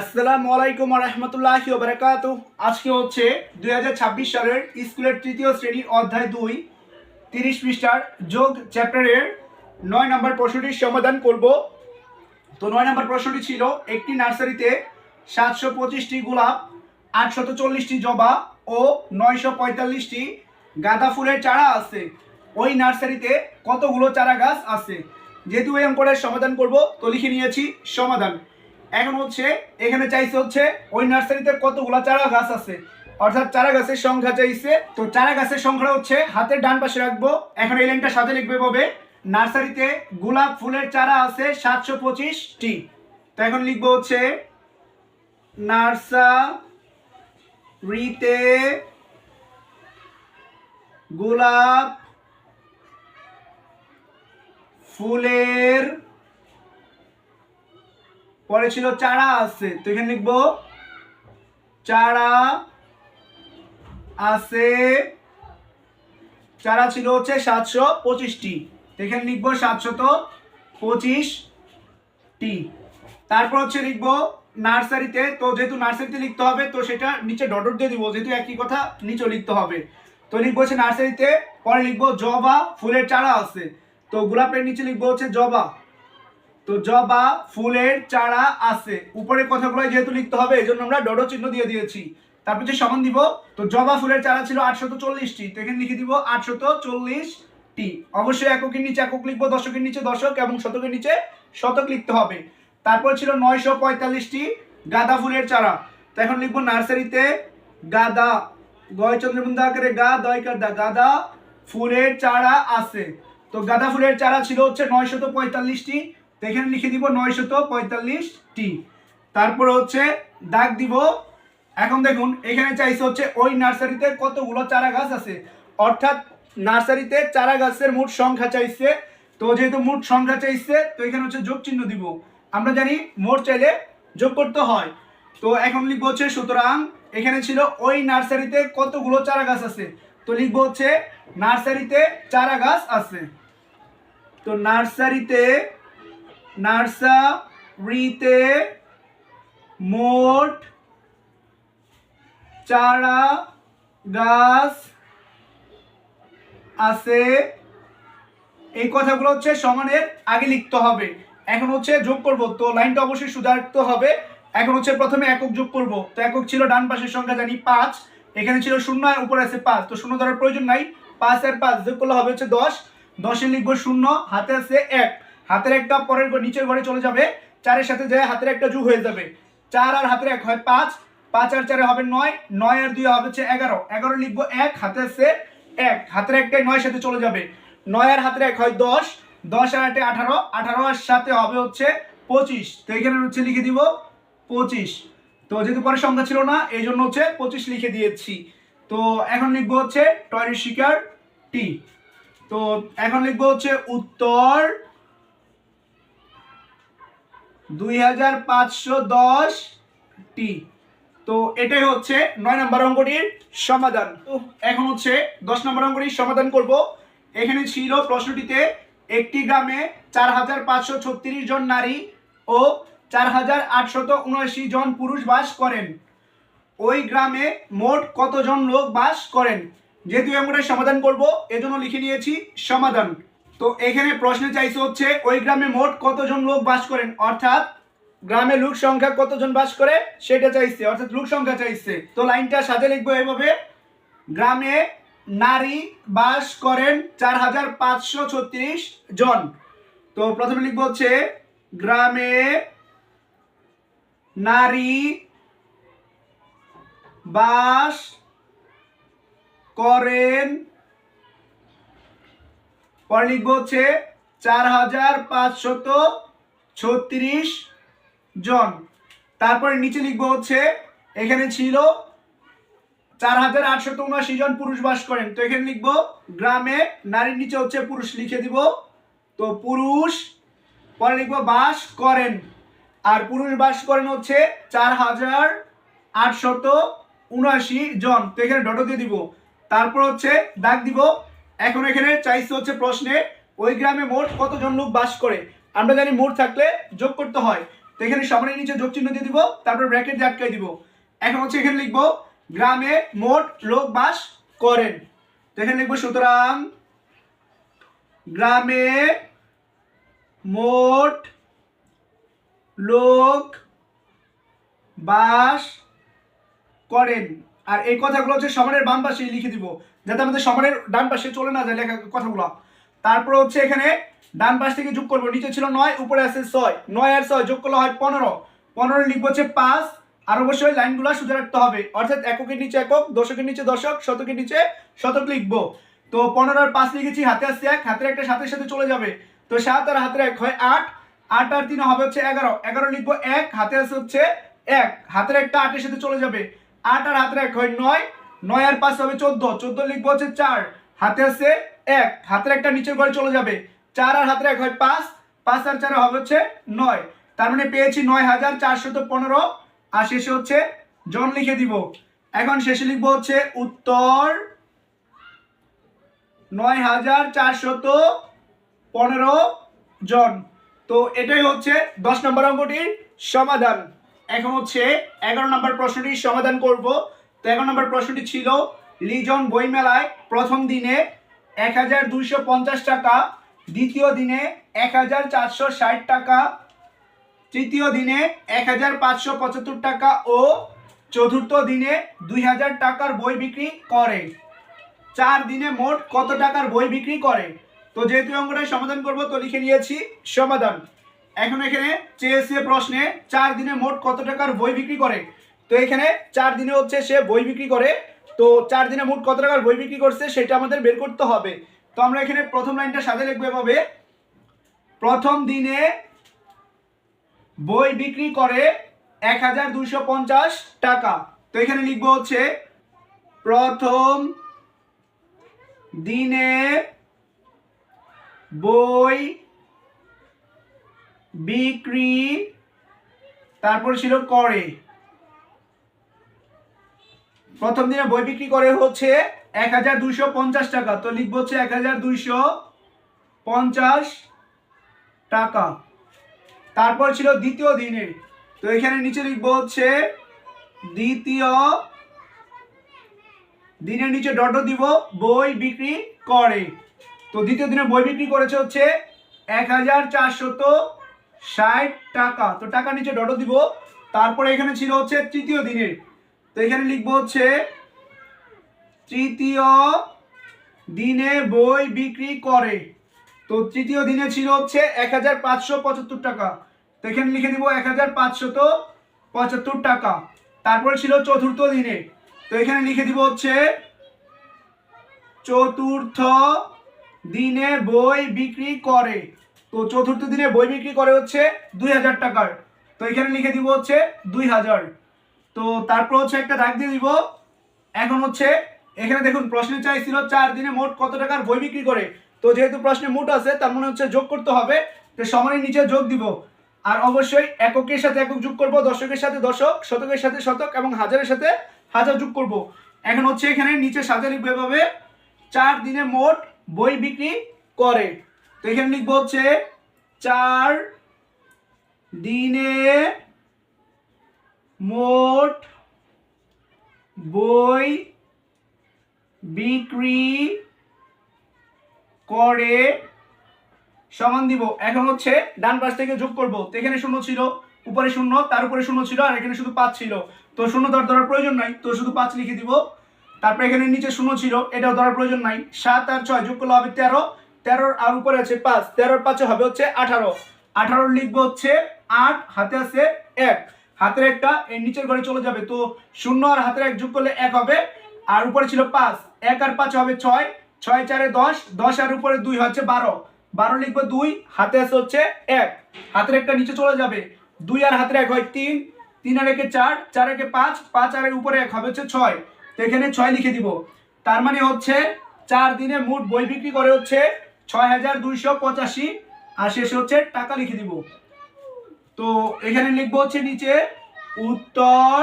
আসসালামু আলাইকুম রহমতুল্লাহি বারাকাতু আজকে হচ্ছে দুই হাজার ছাব্বিশ সালের স্কুলের তৃতীয় শ্রেণি অধ্যায় দুই, তিরিশ পৃষ্ঠার যোগ চ্যাপ্টারের নয় নম্বর প্রশ্নটির সমাধান করব। তো নয় নম্বর প্রশ্নটি ছিল, একটি নার্সারিতে সাতশো পঁচিশটি গোলাপ, আটশত চল্লিশটি জবা ও নয়শো পঁয়তাল্লিশটি গাঁদা ফুলের চারা আছে। ওই নার্সারিতে কতগুলো চারা গাছ আছে? যেহেতু এই অঙ্কটার সমাধান করব, তো লিখে নিয়েছি সমাধান। এখন হচ্ছে, এখানে চাইছে হচ্ছে ওই নার্সারিতে কতগুলো চারা গাছ আছে। অর্থাৎ চারা গাছের সংখ্যা চাইছে। তো চারা গাছের সংখ্যা হচ্ছে, হাতের ডান পাশে রাখব। এখন এই লাইনটা সাথে লিখবে ভাবে নার্সারিতে গোলাপ ফুলের চারা আছে সাতশো পঁচিশটি। তো এখন লিখব হচ্ছে, নার্সারিতে গোলাপ ফুলের পরে ছিল চারা আছে। তো এখানে লিখব, চারা আছে, চারা ছিল হচ্ছে সাতশো পঁচিশটি। এখানে লিখব সাতশত পঁচিশটি। তারপর হচ্ছে লিখব নার্সারিতে, তো যেহেতু নার্সারিতে লিখতে হবে, তো সেটা নিচে ডটর দিয়ে দিব, যেহেতু একই কথা নিচে লিখতে হবে। তো লিখব হচ্ছে নার্সারিতে, পরে লিখব জবা, ফুলের চারা আছে। তো গোলাপের নিচে লিখব হচ্ছে জবা। তো জবা ফুলের চারা আছে। উপরের কথাগুলো যেহেতু লিখতে হবে এই জন্য আমরা ডডো চিহ্ন দিয়ে দিয়েছি। তারপর যে সমান দিব, তো জবা ফুলের চারা ছিল আটশত চল্লিশটি। তো এখানে লিখে দিব আটশত চল্লিশটি। অবশ্যই এককের নিচে একক লিখব, দশকের নিচে দশক এবং শতকের নিচে শতক লিখতে হবে। তারপর ছিল নয়শো পঁয়তাল্লিশটি গাঁদা ফুলের চারা। তো এখন লিখব নার্সারিতে গাঁদা, গয় চন্দ্রবন্ধু আকারে গা, দয় কাদা, গাঁদা ফুলের চারা আছে। তো গাঁদা ফুলের চারা ছিল হচ্ছে নয়শত পঁয়তাল্লিশটি। এখানে লিখে দিব নয়শত পঁয়তাল্লিশটি। তারপরে হচ্ছে দাগ দিব। এখন দেখুন, এখানে চাইছে হচ্ছে ওই নার্সারিতে কতগুলো চারা গাছ আছে? অর্থাৎ নার্সারিতে চারা গাছের মোট সংখ্যা চাইছে। তো যেহেতু মোট সংখ্যা চাইছে, তো এখানে হচ্ছে যোগ চিহ্ন দিব। আমরা জানি মোট চাইলে যোগ করতে হয়। তো এখন লিখব হচ্ছে, সুতরাং এখানে ছিল ওই নার্সারিতে কতগুলো চারা গাছ আছে? তো লিখব হচ্ছে, নার্সারিতে চারা গাছ আছে। তো নার্সারিতে নার্সারিতে মোট চারা গাছ আছে। এই কথাগুলো হচ্ছে সমানের আগে লিখতে হবে। এখন হচ্ছে যোগ করব, তো লাইনটা অবশ্যই সুধারতে হবে। এখন হচ্ছে প্রথমে একক যোগ করব। তো একক ছিল ডান পাশের সংখ্যা, জানি পাঁচ। এখানে ছিল শূন্য আর উপরে আছে পাঁচ। তো শূন্য ধরার প্রয়োজন নাই, পাঁচ আর পাঁচ যোগ করলে হবে হচ্ছে দশ। দশে লিখব শূন্য, হাতে আছে এক। হাতের একটা পরের নিচের ঘরে চলে যাবে, চারের সাথে যায় হাতের একটা যোগ হয়ে যাবে। চার আর হাতের এক হয় পাঁচ পাঁচ আর চারে হবে নয় নয় আর দুই হবে হচ্ছে এগারো। এগারো লিখব এক হাতে আছে এক, হাতের একটাই নয় সাথে চলে যাবে। নয় আর হাতের এক হয় দশ দশ আর আটে আঠারো আঠারো আর সাথে হবে হচ্ছে পঁচিশ। তো এখানে হচ্ছে লিখে দিব পঁচিশ। তো যেহেতু পরে সংখ্যা ছিল না, এই জন্য হচ্ছে পঁচিশ লিখে দিয়েছি। তো এখন লিখব হচ্ছে টয়লেট শিকার টি। তো এখন লিখব হচ্ছে উত্তর দুই হাজার পাঁচশো দশ টি তো এটাই হচ্ছে নয় নম্বর অঙ্কটির সমাধান। এখন হচ্ছে দশ নম্বর অঙ্কটির সমাধান করব। এখানে ছিল প্রশ্নটিতে একটি গ্রামে চার হাজার পাঁচশো ছত্রিশ জন নারী ও চার হাজার আটশত উনআশি জন পুরুষ বাস করেন। ওই গ্রামে মোট কতজন লোক বাস করেন? যেহেতু আমরা সমাধান করব, এজন্য লিখে নিয়েছি সমাধান। তো এখানে প্রশ্নে চাইছে হচ্ছে, ওই গ্রামে মোট কতজন লোক বাস করেন? অর্থাৎ গ্রামে লোক সংখ্যা কতজন বাস করে? সেটা চাইছে, অর্থাৎ লোক সংখ্যা চাইছে। তো লাইনটা সাজে লিখব এভাবে গ্রামে নারী বাস করেন চার হাজার পাঁচশো ছত্রিশ জন। তো প্রথমে লিখব হচ্ছে, গ্রামে নারী বাস করেন পরে লিখব হচ্ছে চার হাজার পাঁচশত ছত্রিশ জন। তারপরে নিচে লিখব হচ্ছে এখানে ছিল চার হাজার আটশত উনআশি জন পুরুষ বাস করেন। তো এখানে লিখব গ্রামে নারীর নিচে হচ্ছে পুরুষ লিখে দিব। তো পুরুষ, পরে লিখব বাস করেন। আর পুরুষ বাস করেন হচ্ছে চার হাজার আটশত উনআশি জন। তো এখানে ডটো দিয়ে দিব। তারপর হচ্ছে দাগ দিব এখন এখানে চাইছে হচ্ছে প্রশ্নে, ওই গ্রামে মোট কতজন লোক বাস করে? আমরা জানি মোট থাকলে যোগ করতে হয়। তো এখানে সমানের নিচে যোগ চিহ্ন দিয়ে দিব, তারপর ব্র্যাকেট দিয়ে আটকাই দিব। এখন হচ্ছে এখানে লিখব, গ্রামে মোট লোক বাস করেন। তো এখানে লিখব, সুতরাং গ্রামে মোট লোক বাস করেন। আর এই কথাগুলো হচ্ছে সমানের বাম পাশে লিখে দিব, যাতে আমাদের সমানের ডান পাশে চলে না যায় লেখা কথাগুলো। তারপর হচ্ছে এখানে ডান পাশ থেকে যোগ করব, নিচে ছিল নয়, উপরে আছে ছয়। নয় আর ছয় যোগ করলে হয় পনেরো। পনেরো লিখব হচ্ছে পাঁচ, আর অবশ্যই লাইনগুলো সোজা রাখতে হবে। অর্থাৎ এককের নিচে একক, দশকের নিচে দশক, শতকের নিচে শতক লিখব। তো পনেরো আর পাঁচ লিখেছি, হাতে আসছে এক, হাতের একটা সাথে সাথে চলে যাবে। তো সাত আর হাতের এক হয় আট আট আর তিন হবে হচ্ছে এগারো। এগারো লিখব এক, হাতে আছে হচ্ছে এক। হাতের একটা আটের সাথে চলে যাবে। আট আর হাতের এক হয় নয় নয় আর পাঁচ হবে চোদ্দ। চোদ্দ লিখব হচ্ছে চার। হাতে আছে এক। হাতের একটা নিচের ঘরে চলে যাবে। চার আর হাতের এক হয় পাঁচ। পাঁচ আর চার হবে হচ্ছে নয়। তার মানে পেয়েছি নয় হাজার চারশত পনেরো। আর শেষে হচ্ছে জন লিখে দিব। এখন শেষে লিখব হচ্ছে উত্তর নয় হাজার চারশত পনেরো জন। তো এটাই হচ্ছে দশ নম্বর অঙ্কটির সমাধান। এখন হচ্ছে এগারো নম্বর প্রশ্নটির সমাধান করব। তো এগারো নম্বর প্রশ্নটি ছিল, লিজন বইমেলায় প্রথম দিনে এক হাজার দুইশো পঞ্চাশ টাকা, দ্বিতীয় দিনে এক হাজার চারশো ষাট টাকা, তৃতীয় দিনে এক হাজার পাঁচশো পঁচাত্তর টাকা ও চতুর্থ দিনে দুই হাজার টাকার বই বিক্রি করে। চার দিনে মোট কত টাকার বই বিক্রি করে? তো যেহেতু এই অঙ্কটা সমাধান করব, তো লিখে নিয়েছি সমাধান। এখন এখানে চেয়েছে প্রশ্নে, চার দিনে মোট কত টাকার বই বিক্রি করে? তো এখানে চার দিনে হচ্ছে সে বই বিক্রি করে। তো চার দিনে মোট কত টাকার বই বিক্রি করছে সেটা আমাদের বের করতে হবে। তো আমরা এখানে প্রথম লাইনটা সাথে লিখব এভাবে। প্রথম দিনে বই বিক্রি করে এক হাজার দুইশো পঞ্চাশ টাকা। তো এখানে লিখব হচ্ছে, প্রথম দিনে বই বিক্রি, তারপর ছিল করে। প্রথম দিনে বই বিক্রি করে হচ্ছে এক হাজার দুইশো পঞ্চাশ টাকা। তো লিখব হচ্ছে এক হাজার দুইশো পঞ্চাশ টাকা। তারপর ছিল দ্বিতীয় দিনের। তো এখানে নিচে লিখব হচ্ছে দ্বিতীয় দিনের নিচে ডট দিব, বই বিক্রি করে। তো দ্বিতীয় দিনে বই বিক্রি করেছে হচ্ছে এক হাজার চারশত ষাট টাকা। তো টাকা নিচে ডট দিব। তারপরে এখানে ছিল হচ্ছে তৃতীয় দিনের। তো এখানে লিখব হচ্ছে, তৃতীয় দিনে বই বিক্রি করে। তো তৃতীয় দিনে ছিল হচ্ছে এক হাজার পাঁচশো পঁচাত্তর টাকা। তো এখানে লিখে দিব এক হাজার পাঁচশত পঁচাত্তর টাকা। তারপরে ছিল চতুর্থ দিনে। তো এখানে লিখে দিব হচ্ছে, চতুর্থ দিনে বই বিক্রি করে। তো চতুর্থ দিনে বই বিক্রি করে হচ্ছে দুই হাজার টাকার। তো এখানে লিখে দিব হচ্ছে দুই হাজার। তো তারপর হচ্ছে একটা দাগ দিয়ে দিব। এখন হচ্ছে এখানে দেখুন, প্রশ্নে চাইছিল চার দিনে মোট কত টাকার বই বিক্রি করে। তো যেহেতু প্রশ্নে মোট আছে, তার মানে হচ্ছে যোগ করতে হবে। তো সমানের নিচে যোগ দিব। আর অবশ্যই এককের সাথে একক যোগ করব, দশকের সাথে দশক, শতকের সাথে শতক এবং হাজারের সাথে হাজার যোগ করব। এখন হচ্ছে এখানে নিচে সাজা লিখব এভাবে, চার দিনে মোট বই বিক্রি করে। তো এখানে লিখব হচ্ছে চার দিনে মোট বই বিক্রি করে সমান দিব। এখন হচ্ছে ডান পাশ থেকে যোগ করব। তো এখানে শূন্য ছিল, উপরে শূন্য, তার উপরে শূন্য ছিল, আর এখানে শুধু পাঁচ ছিল। তো শূন্য ধর ধরার প্রয়োজন নাই, তো শুধু পাঁচ লিখে দিব। তারপর এখানে নিচে শূন্য ছিল, এটাও ধরার প্রয়োজন নাই। সাত আর ছয় যোগ করলে হবে তেরো। তেরোর আর উপরে আছে পাঁচ, তেরোর পাঁচে হবে হচ্ছে আঠারো। আঠারো লিখব হচ্ছে আট, হাতে আছে এক। হাতের একটা এর নিচের ঘরে চলে যাবে, তো শূন্য আর হাতের এক যোগ করলে এক হবে, আর উপরে ছিল পাঁচ। এক আর পাঁচ হবে ছয় ছয় চারে দশ দশ আর উপরে দুই হচ্ছে বারো। বারো লিখব দুই, হাতে আছে হচ্ছে এক। হাতের একটা নিচে চলে যাবে, দুই আর হাতের এক হয় তিন তিন আর একে চার চার একে পাঁচ পাঁচ আর উপরে এক হবে হচ্ছে ছয়। তো এখানে ছয় লিখে দিব। তার মানে হচ্ছে চার দিনে মোট বই বিক্রি করে হচ্ছে ছয় হাজার দুইশো পঁচাশি। আর শেষে হচ্ছে টাকা লিখে দিব। তো এখানে লিখব হচ্ছে নিচে, উত্তর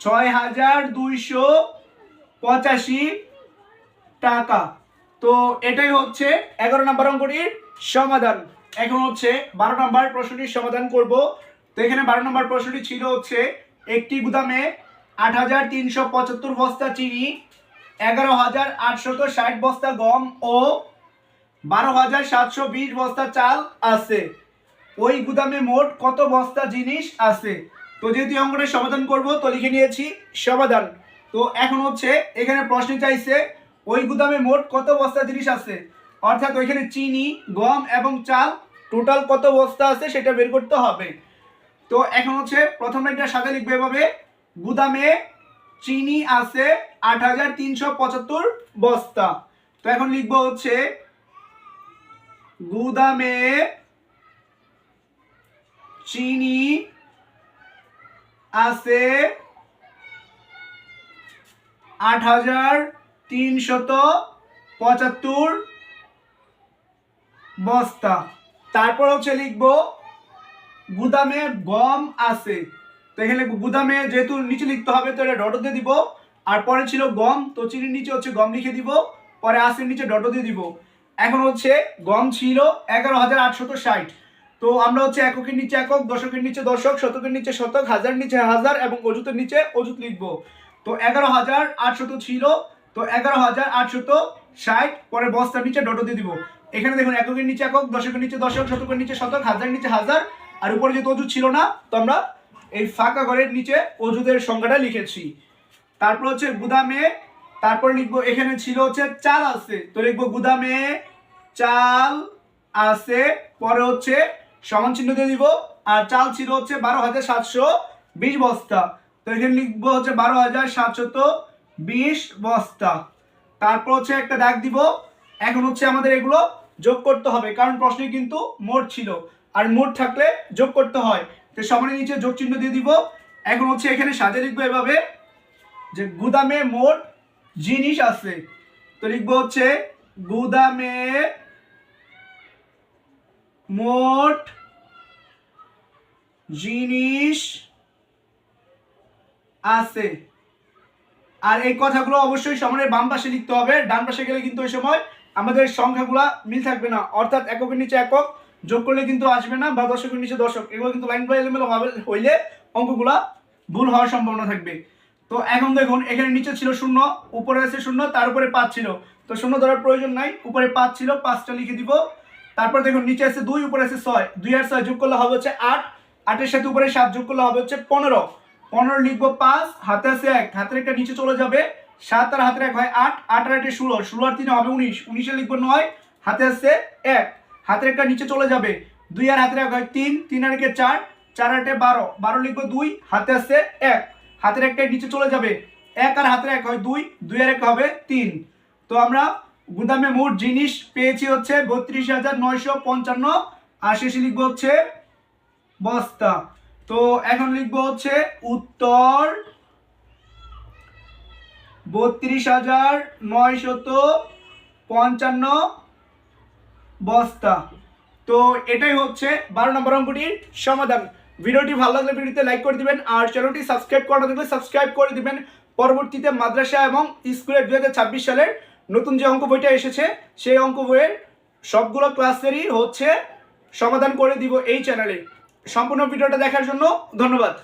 ছয় হাজার দুইশো পঁচাশি টাকা। তো এটাই হচ্ছে এগারো নম্বর অঙ্কটির সমাধান। এখন হচ্ছে বারো নম্বর প্রশ্নটির সমাধান করব। তো এখানে বারো নম্বর প্রশ্নটি ছিল হচ্ছে, একটি গুদামে আট হাজার তিনশো পঁচাত্তর বস্তা চিনি এগারো হাজার আটশত ষাট বস্তা গম ও বারো হাজার সাতশো বিশ বস্তা চাল আছে। ওই গুদামে মোট কত বস্তা জিনিস আছে? তো যেহেতু এই অঙ্কটার সমাধান করব, তো লিখে নিয়েছি সমাধান। তো এখন হচ্ছে এখানে প্রশ্ন চাইছে, ওই গুদামে মোট কত বস্তা জিনিস আছে? অর্থাৎ ওইখানে চিনি, গম এবং চাল, টোটাল কত বস্তা আছে সেটা বের করতে হবে। তো এখন হচ্ছে প্রথমে এটা সাথে লিখবে এভাবে, গুদামে চিনি আছে আট হাজার তিনশো পঁচাত্তর বস্তা। তো এখন লিখব হচ্ছে, গুদামে চিনি আছে আট হাজার তিনশত পঁচাত্তর বস্তা। তারপর হচ্ছে লিখব, গুদামে গম আছে তো এখানে গুদামে যেহেতু নিচে লিখতে হবে, তো এটা ডটো দিয়ে দিব। আর পরে ছিল গম, তো চিনির নিচে হচ্ছে গম লিখে দিব। পরে আসের নিচে ডটো দিয়ে দিব। এখন হচ্ছে গম ছিল এগারো হাজার আটশত ষাট। তো আমরা হচ্ছে এককের নিচে একক, দশকের নিচে দশক, শতকের নিচে শতক, হাজার নিচে হাজার এবং অজুতের নিচে অজুত লিখব। তো এগারো হাজার আটশত ছিল, তো এগারো হাজার আটশত ষাট। পরে বস্তার নিচে ডটো দিয়ে দিব। এখানে দেখুন এককের নিচে একক, দশকের নিচে দশক, শতকের নিচে শতক, হাজার নিচে হাজার। আর উপরে যেহেতু অজুত ছিল না, তো আমরা এই ফাঁকা ঘরের নিচে অজুতের সংখ্যাটা লিখেছি। তারপর হচ্ছে গুদামে তারপর লিখব, এখানে ছিল হচ্ছে চাল আছে। তো লিখব গুদামে চাল আছে, পরে হচ্ছে সমান চিহ্ন দিয়ে দিব, আর চাল ছিল হচ্ছে বারো হাজার সাতশো বিশ বস্তা। তো এখানে লিখব হচ্ছে বারো হাজার সাতশত বিশ বস্তা। তারপর হচ্ছে একটা দাগ দিব, এখন হচ্ছে আমাদের এগুলো যোগ করতে হবে, কারণ প্রশ্নে কিন্তু মোট ছিল। আর মোট থাকলে যোগ করতে হয়। তো সমানের নিচে যোগ চিহ্ন দিয়ে দিব। এখন হচ্ছে এখানে সাজে লিখব এভাবে যে গুদামে মোট জিনিস আছে। তো লিখব হচ্ছে গুদামে মোট জিনিস আছে। আর এই কথাগুলো অবশ্যই সমানের বাম পাশে লিখতে হবে। ডান পাশে গেলে কিন্তু ওই সময় আমাদের সংখ্যাগুলো মিল থাকবে না। অর্থাৎ এককের নিচে একক যোগ করলে কিন্তু আসবে না, বা দশকের নিচে দশক এগুলো কিন্তু লাইন বাই হবে, হইলে অঙ্কগুলা ভুল হওয়ার সম্ভাবনা থাকবে। তো এখন দেখুন, এখানে নিচে ছিল শূন্য, উপরে আছে শূন্য, তার উপরে পাঁচ ছিল। তো শূন্য ধরার প্রয়োজন নাই, উপরে পাঁচ ছিল, পাঁচটা লিখে দিব। তারপর দেখুন, নিচে আছে দুই, উপরে আছে ছয়। দুই আর ছয় যোগ করলে হবে হচ্ছে আট। আটের সাথে উপরে সাত যোগ করলে হবে হচ্ছে পনেরো। পনেরো লিখব পাঁচ, হাতে আছে এক। হাতের একটা নিচে চলে যাবে। সাত আর হাতের এক হয় আট আট আর একটা ষোলো। ষোলো আর তিনে হবে উনিশ। উনিশে লিখব নয়, হাতে আছে এক। হাতের একটা নিচে চলে যাবে। দুই আর হাতের এক হয় তিন তিন আর একে চার চার আটে বারো। বারো লিখব দুই, হাতে আসছে এক। হাতের একটা নিচে চলে যাবে। এক আর হাতের এক হয় দুই দুই আর এক হবে তিন। তো আমরা গুদামে মোট জিনিস পেয়েছি হচ্ছে বত্রিশ হাজার নয়শো পঞ্চান্ন। আর শেষে লিখব হচ্ছে বস্তা। তো এখন লিখব হচ্ছে উত্তর বত্রিশ হাজার নয়শত পঞ্চান্ন। বস্তা। তো এটাই হচ্ছে বারো নম্বর অঙ্কটির সমাধান। ভিডিওটি ভালো লাগলে ভিডিওতে লাইক করে দিবেন আর চ্যানেলটি সাবস্ক্রাইব করা থাকলে সাবস্ক্রাইব করে দিবেন। পরবর্তীতে মাদ্রাসা এবং স্কুলের দু ছাব্বিশ সালের নতুন যে অঙ্ক বইটা এসেছে, সেই অঙ্ক বইয়ের সবগুলো ক্লাসেরই হচ্ছে সমাধান করে দিব এই চ্যানেলে সম্পূর্ণ ভিডিওটা দেখার জন্য ধন্যবাদ।